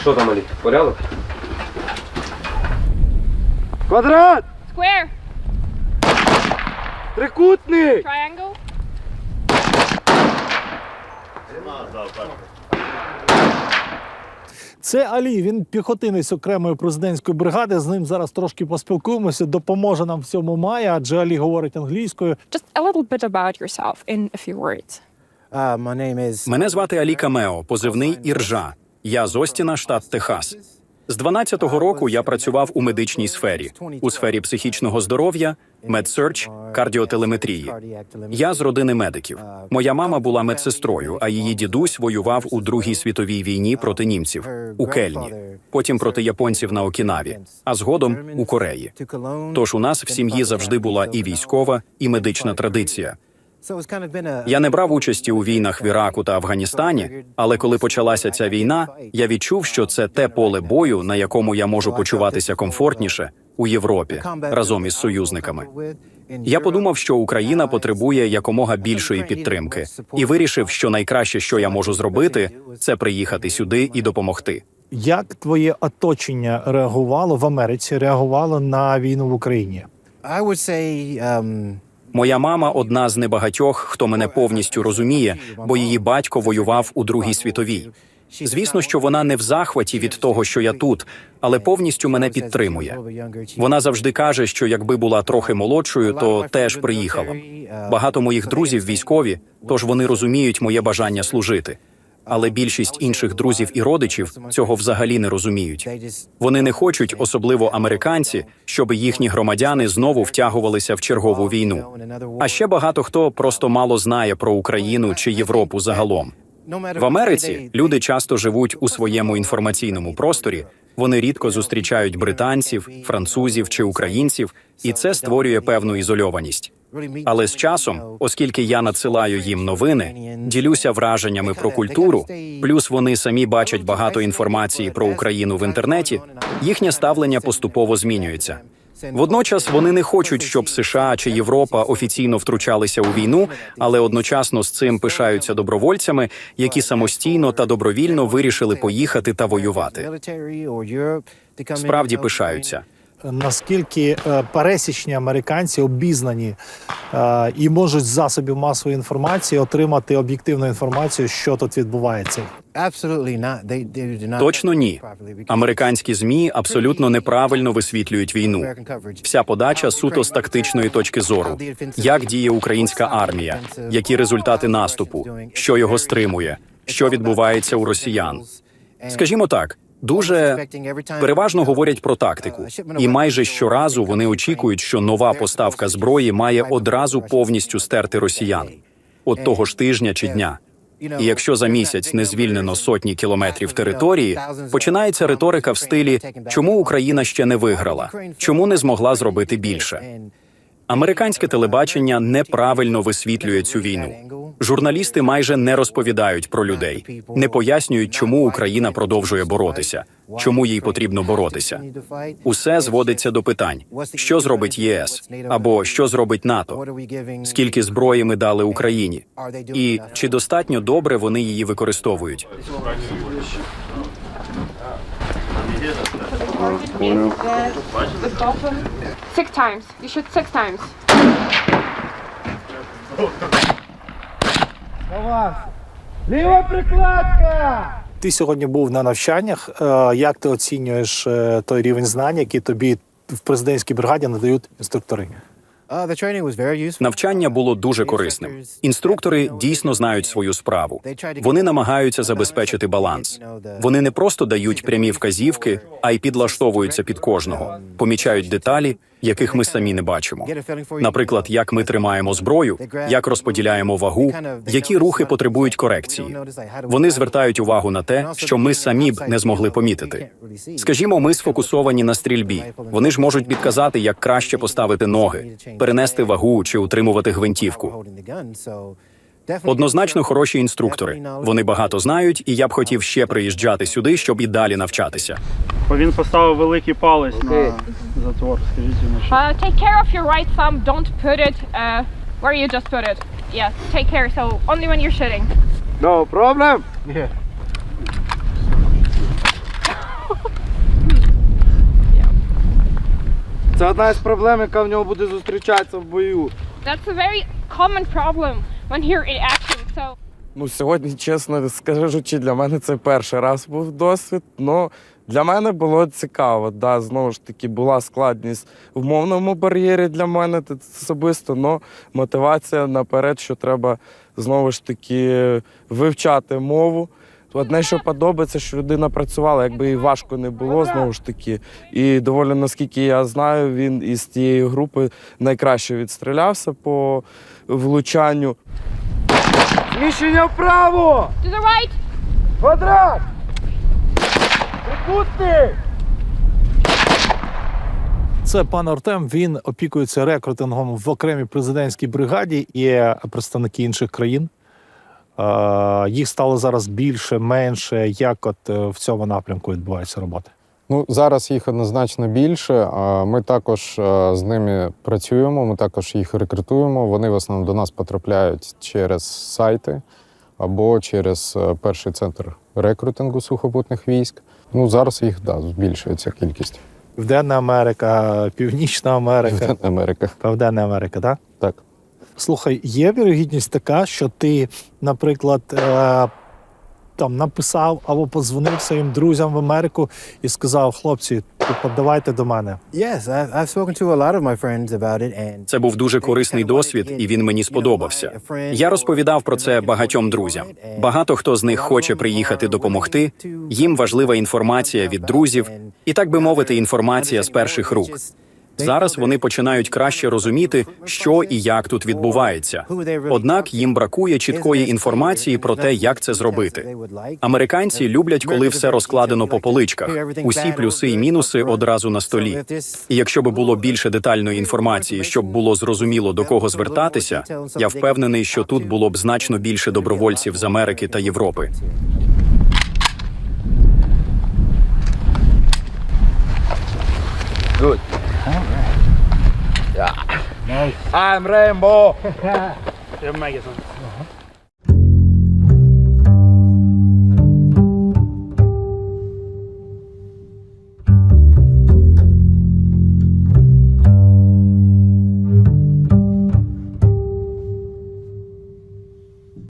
Що там, Алі? Порядок? Квадрат! Square. Трикутник! Triangle. Це Алі. Він піхотинець окремої президентської бригади. З ним зараз трошки поспілкуємося. Допоможе нам в цьому Майя, адже Алі говорить англійською. Just a little bit about yourself in a few words. Мене звати Алі Камео, позивний Іржа. Я з Остіна, штат Техас. З 12-го року я працював у медичній сфері, у сфері психічного здоров'я, медсерч, кардіотелеметрії. Я з родини медиків. Моя мама була медсестрою, а її дідусь воював у Другій світовій війні проти німців у Кельні, потім проти японців на Окінаві, а згодом у Кореї. Тож у нас в сім'ї завжди була і військова, і медична традиція. Я не брав участі у війнах в Іраку та Афганістані, але коли почалася ця війна, я відчув, що це те поле бою, на якому я можу почуватися комфортніше у Європі разом із союзниками. Я подумав, що Україна потребує якомога більшої підтримки, і вирішив, що найкраще, що я можу зробити, це приїхати сюди і допомогти. Як твоє оточення реагувало в Америці? Реагувало на війну в Україні? I would say um, Моя мама одна з небагатьох, хто мене повністю розуміє, бо її батько воював у Другій світовій. Звісно, що вона не в захваті від того, що я тут, але повністю мене підтримує. Вона завжди каже, що якби була трохи молодшою, то теж приїхала. Багато моїх друзів військові, тож вони розуміють моє бажання служити. Але більшість інших друзів і родичів цього взагалі не розуміють. Вони не хочуть, особливо американці, щоб їхні громадяни знову втягувалися в чергову війну. А ще багато хто просто мало знає про Україну чи Європу загалом. В Америці люди часто живуть у своєму інформаційному просторі. Вони рідко зустрічають британців, французів чи українців, і це створює певну ізольованість. Але з часом, оскільки я надсилаю їм новини, ділюся враженнями про культуру, плюс вони самі бачать багато інформації про Україну в інтернеті, їхнє ставлення поступово змінюється. Водночас вони не хочуть, щоб США чи Європа офіційно втручалися у війну, але одночасно з цим пишаються добровольцями, які самостійно та добровільно вирішили поїхати та воювати. Справді пишаються. Наскільки е, пересічні американці обізнані е, і можуть з засобів масової інформації отримати об'єктивну інформацію, що тут відбувається? Точно ні. Американські змі абсолютно неправильно висвітлюють війну. Вся подача суто з тактичної точки зору. Як діє українська армія, які результати наступу, що його стримує, що відбувається у росіян. Скажімо так, дуже переважно говорять про тактику, і майже щоразу вони очікують, що нова поставка зброї має одразу повністю стерти росіян. от того ж тижня чи дня. І якщо за місяць не звільнено сотні кілометрів території, починається риторика в стилі чому Україна ще не виграла, чому не змогла зробити більше. Американське телебачення неправильно висвітлює цю війну. Журналісти майже не розповідають про людей, не пояснюють, чому Україна продовжує боротися, чому їй потрібно боротися. Усе зводиться до питань: що зробить ЄС або що зробить НАТО, скільки зброї ми дали Україні, і чи достатньо добре вони її використовують. Six times. You shoot six times. Ліва прикладка! Ти сьогодні був на навчаннях. Е, Як ти оцінюєш е, той рівень знань, який тобі в президентській бригаді надають інструктори? Uh. Навчання було дуже корисним. Інструктори дійсно знають свою справу. Вони намагаються забезпечити баланс. Вони не просто дають прямі вказівки, а й підлаштовуються під кожного, помічають деталі, яких ми самі не бачимо. Наприклад, як ми тримаємо зброю, як розподіляємо вагу, які рухи потребують корекції. Вони звертають увагу на те, що ми самі б не змогли помітити. Скажімо, ми сфокусовані на стрільбі. Вони ж можуть підказати, як краще поставити ноги, перенести вагу чи утримувати гвинтівку. Однозначно хороші інструктори. Вони багато знають, і я б хотів ще приїжджати сюди, щоб і далі навчатися. Бо він поставив великий палець на затвор. Скажіть йому, що Uh, take care of your right thumb. Don't put it uh, where you just put it. Yeah, take care. So only when you're shooting. No problem. Це одна із проблем, яка в нього буде зустрічатися в бою. That's a very common problem when here in action. So Ну, сьогодні, чесно скажучи, для мене це перший раз був досвід. Ну, для мене було цікаво. Да, знову ж таки, була складність в мовному бар'єрі для мене т- особисто, але мотивація наперед, що треба знову ж таки вивчати мову. Одне, що подобається, що людина працювала, якби і важко не було, знову ж таки. І доволі, наскільки я знаю, він із тієї групи найкраще відстрілявся по влучанню. Зміщення вправо! to the right. Квадрат! Трикутник! Це пан Артем. Він опікується рекрутингом в окремій президентській бригаді. Є представники інших країн. Е, Їх стало зараз більше, менше. Як от е, в цьому напрямку відбувається робота? Ну, зараз їх однозначно більше. Ми також е, з ними працюємо, ми також їх рекрутуємо. Вони в основному до нас потрапляють через сайти або через перший центр рекрутингу сухопутних військ. Ну, зараз їх да, збільшується кількість. Південна Америка, Північна Америка, Південна Америка. Південна Америка, так? Так. Слухай, є вірогідність така, що ти, наприклад, е, там написав або подзвонив своїм друзям в Америку і сказав: хлопці, типу, давайте до мене. Yes, I, I've spoken to a lot of my friends about it, and Це був дуже корисний досвід, і він мені сподобався. Я розповідав про це багатьом друзям. Багато хто з них хоче приїхати допомогти. Їм важлива інформація від друзів, і так би мовити, інформація з перших рук. Зараз вони починають краще розуміти, що і як тут відбувається. Однак їм бракує чіткої інформації про те, як це зробити. Американці люблять, коли все розкладено по поличках. Усі плюси і мінуси одразу на столі. І якщо би було більше детальної інформації, щоб було зрозуміло до кого звертатися, я впевнений, що тут було б значно більше добровольців з Америки та Європи. Good. Yeah. Nice. I'm Rainbow.